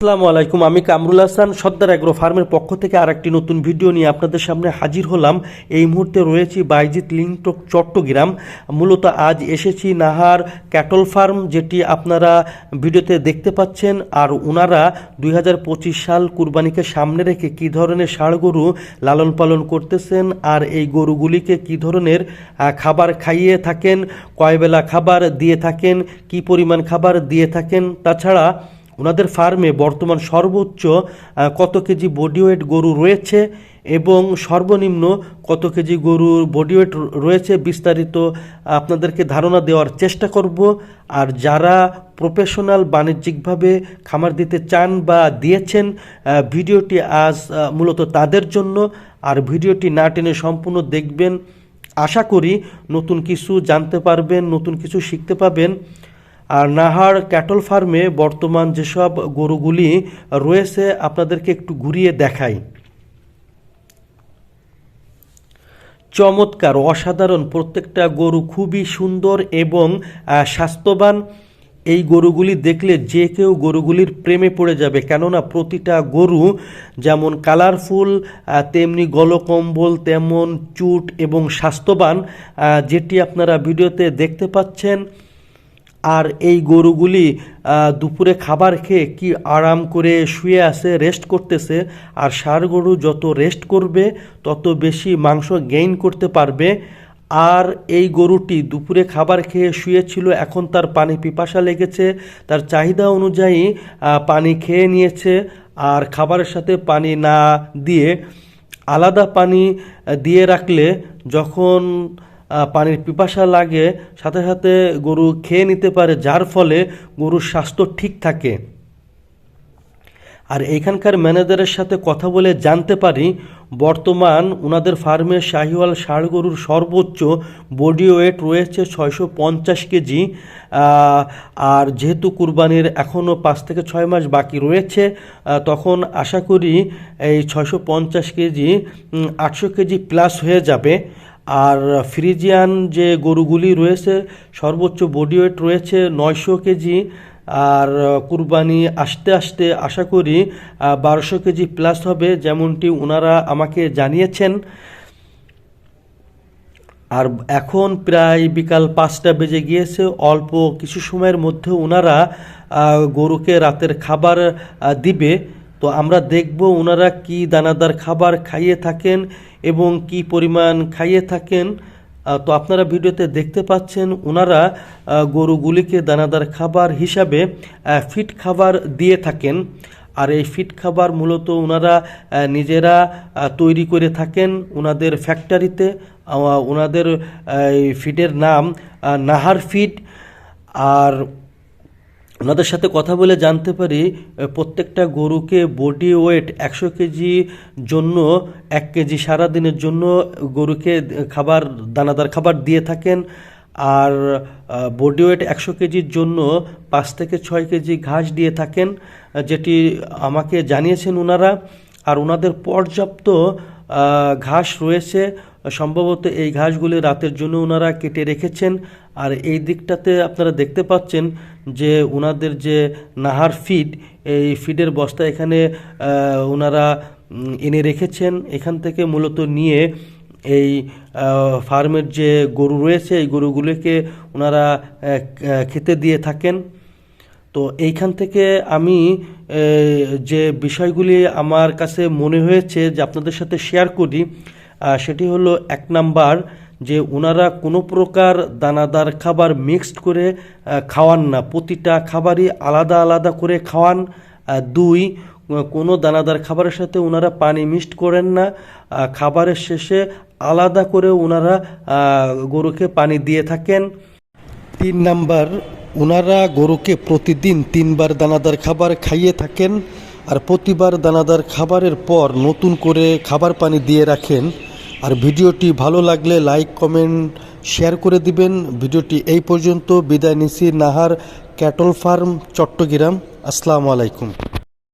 আসসালামু আলাইকুম, আমি কামরুল হাসান, সর্দার অ্যাগ্রো ফার্মের পক্ষ থেকে আর একটি নতুন ভিডিও নিয়ে আপনাদের সামনে হাজির হলাম। এই মুহূর্তে রয়েছি বাইজিৎ লিংটক, চট্টগ্রাম। মূলত আজ এসেছি নাহার ক্যাটল ফার্ম, যেটি আপনারা ভিডিওতে দেখতে পাচ্ছেন। আর ওনারা দুই হাজার পঁচিশ সাল কুরবানিকে সামনে রেখে কী ধরনের ষাড় গরু লালন পালন করতেছেন, আর এই গরুগুলিকে কী ধরনের খাবার খাইয়ে থাকেন, কয়বেলা খাবার দিয়ে থাকেন, কি পরিমাণ খাবার দিয়ে থাকেন, তাছাড়া ওনাদের ফার্মে বর্তমান সর্বোচ্চ কত কেজি বডি ওয়েট গরু রয়েছে এবং সর্বনিম্ন কত কেজি গরুর বডি ওয়েট রয়েছে বিস্তারিত আপনাদেরকে ধারণা দেওয়ার চেষ্টা করব। আর যারা প্রফেশনাল বাণিজ্যিকভাবে খামার দিতে চান বা দিয়েছেন ভিডিওটি আজ মূলত তাদের জন্য। আর ভিডিওটি না টেনে সম্পূর্ণ দেখবেন। আশা করি নতুন কিছু জানতে পারবেন, নতুন কিছু শিখতে পাবেন। আর নাহার ক্যাটল ফার্মে বর্তমান যেসব গরুগুলি রয়েছে, আপনাদেরকে একটু ঘুরিয়ে দেখাই। চমৎকার, অসাধারণ। প্রত্যেকটা গরু খুবই সুন্দর এবং স্বাস্থ্যবান। এই গরুগুলি দেখলে যে কেউ গরুগুলির প্রেমে পড়ে যাবে। কেননা প্রতিটা গরু যেমন কালারফুল তেমনি গলকম্বল, তেমন চুট এবং স্বাস্থ্যবান যেটি আপনারা ভিডিওতে দেখতে পাচ্ছেন। আর এই গরুগুলি দুপুরে খাবার খেয়ে কি আরাম করে শুয়ে আছে রেস্ট করতেছে। আর সার গরু যত রেস্ট করবে, তত বেশি মাংস গেইন করতে পারবে। আর এই গরুটি দুপুরে খাবার খেয়ে শুয়েছিল, এখন তার পানি পিপাসা লেগেছে। তার চাহিদা অনুযায়ী পানি খেয়ে নিয়েছে। আর খাবারের সাথে পানি না দিয়ে আলাদা পানি দিয়ে রাখলে যখন পানির পিপাসা লাগে, সাথে সাথে গরু খেয়ে নিতে পারে, যার ফলে গরুর স্বাস্থ্য ঠিক থাকে। আর এইখানকার ম্যানেজারের সাথে কথা বলে জানতে পারি, বর্তমান ওনাদের ফার্মে শাহিওয়াল ষাড় গরুর সর্বোচ্চ বডি ওয়েট রয়েছে ছয়শো পঞ্চাশ কেজি আর যেহেতু কুরবানির এখনও পাঁচ থেকে ছয় মাস বাকি রয়েছে তখন আশা করি এই ছয়শো পঞ্চাশ কেজি আটশো কেজি প্লাস হয়ে যাবে। আর ফ্রিজিয়ান যে গরুগুলি রয়েছে, সর্বোচ্চ বডি ওয়েট রয়েছে নয়শো কেজি। আর কুরবানি আসতে আসতে আশা করি বারোশো কেজি প্লাস হবে যেমনটি ওনারা আমাকে জানিয়েছেন। আর এখন প্রায় বিকাল পাঁচটা বেজে গিয়েছে, অল্প কিছু সময়ের মধ্যে ওনারা গরুকে রাতের খাবার দিবে। তো আমরা দেখব ওনারা কি দানাদার খাবার খাইয়ে থাকেন এবং কি পরিমাণ খাইয়ে থাকেন। তো আপনারা ভিডিওতে দেখতে পাচ্ছেন ওনারা গরুগুলিকে দানাদার খাবার হিসাবে ফিট খাবার দিয়ে থাকেন। আর এই ফিট খাবার মূলত ওনারা নিজেরা তৈরি করে থাকেন ওনাদের ফ্যাক্টরিতে। ওনাদের ফিডের নাম নাহার ফিড আর ওনাদের সাথে কথা বলে জানতে পারি প্রত্যেকটা গরুকে বডি ওয়েট একশো কেজি জন্য, এক কেজি সারাদিনের জন্য গরুকে খাবার, দানাদার খাবার দিয়ে থাকেন। আর বডি ওয়েট একশো কেজির জন্য পাঁচ থেকে ছয় কেজি ঘাস দিয়ে থাকেন যেটি আমাকে জানিয়েছেন ওনারা আর ওনাদের পর্যাপ্ত ঘাস রয়েছে। সম্ভবত এই ঘাসগুলি রাতের জন্য ওনারা কেটে রেখেছেন। আর এই দিকটাতে আপনারা দেখতে পাচ্ছেন যে ওনাদের যে নাহার ফিড, এই ফিডের বস্তা এখানে ওনারা এনে রেখেছেন। এখান থেকে মূলত নিয়ে এই ফার্মের যে গরু রয়েছে, এই গরুগুলোকে ওনারা খেতে দিয়ে থাকেন। তো এইখান থেকে আমি যে বিষয়গুলি আমার কাছে মনে হয়েছে যে আপনাদের সাথে শেয়ার করি সেটি হলো এক নাম্বার যে ওনারা কোনো প্রকার দানাদার খাবার মিক্সড করে খাওয়ান না। প্রতিটা খাবারই আলাদা আলাদা করে খাওয়ান। দুই, কোনো দানাদার খাবারের সাথে ওনারা পানি মিক্সড করেন না। খাবারের শেষে আলাদা করে ওনারা গরুকে পানি দিয়ে থাকেন। তিন নাম্বার ওনারা গরুকে প্রতিদিন তিনবার দানাদার খাবার খাইয়ে থাকেন আর প্রতিবার দানাদার খাবারের পর নতুন করে খাবার পানি দিয়ে রাখেন। আর ভিডিওটি ভালো লাগলে লাইক, কমেন্ট, শেয়ার করে দিবেন। ভিডিওটি এই পর্যন্ত। বিদায় নিছি নাহার ক্যাটল ফার্ম, চট্টগ্রাম। আসসালামু আলাইকুম।